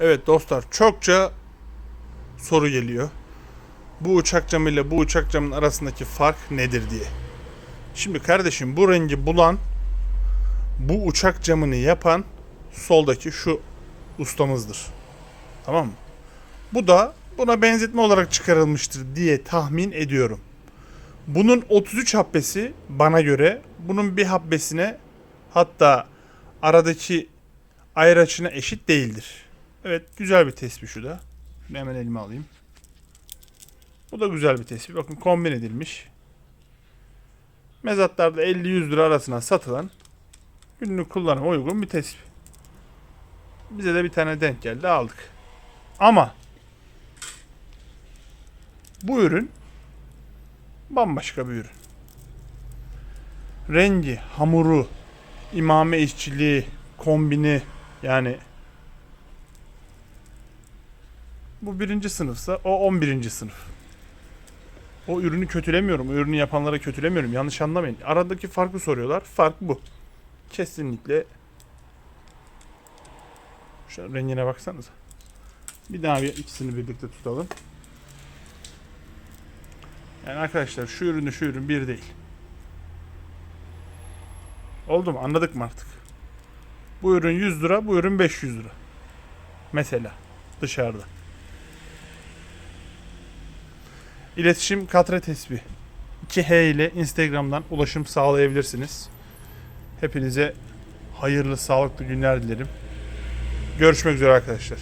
Evet dostlar çokça soru geliyor. Bu uçak camı ile bu uçak camının arasındaki fark nedir diye. Şimdi kardeşim bu rengi bulan bu uçak camını yapan soldaki şu ustamızdır. Tamam mı? Bu da buna benzetme olarak çıkarılmıştır diye tahmin ediyorum. Bunun 33 habbesi bana göre bunun bir habbesine hatta aradaki ayraçına eşit değildir. Evet güzel bir tespih şu da. Şunu hemen elime alayım. Bu da güzel bir tespih. Bakın kombin edilmiş. Mezatlarda 50-100 lira arasına satılan günlük kullanıma uygun bir tespih. Bize de bir tane denk geldi aldık. Ama bu ürün bambaşka bir ürün. Rengi, hamuru, imame işçiliği, kombini yani bu birinci sınıfsa o on birinci sınıf. O ürünü kötülemiyorum. O ürünü yapanlara kötülemiyorum. Yanlış anlamayın. Aradaki farkı soruyorlar. Fark bu. Kesinlikle şu rengine baksanıza. Bir daha bir ikisini birlikte tutalım. Yani arkadaşlar şu ürünü şu ürün bir değil. Oldu mu? Anladık mı artık? Bu ürün 100 lira, bu ürün 500 lira. Mesela dışarıda. İletişim Katre Tesbih 2H ile Instagram'dan ulaşım sağlayabilirsiniz. Hepinize hayırlı, sağlıklı günler dilerim. Görüşmek üzere arkadaşlar.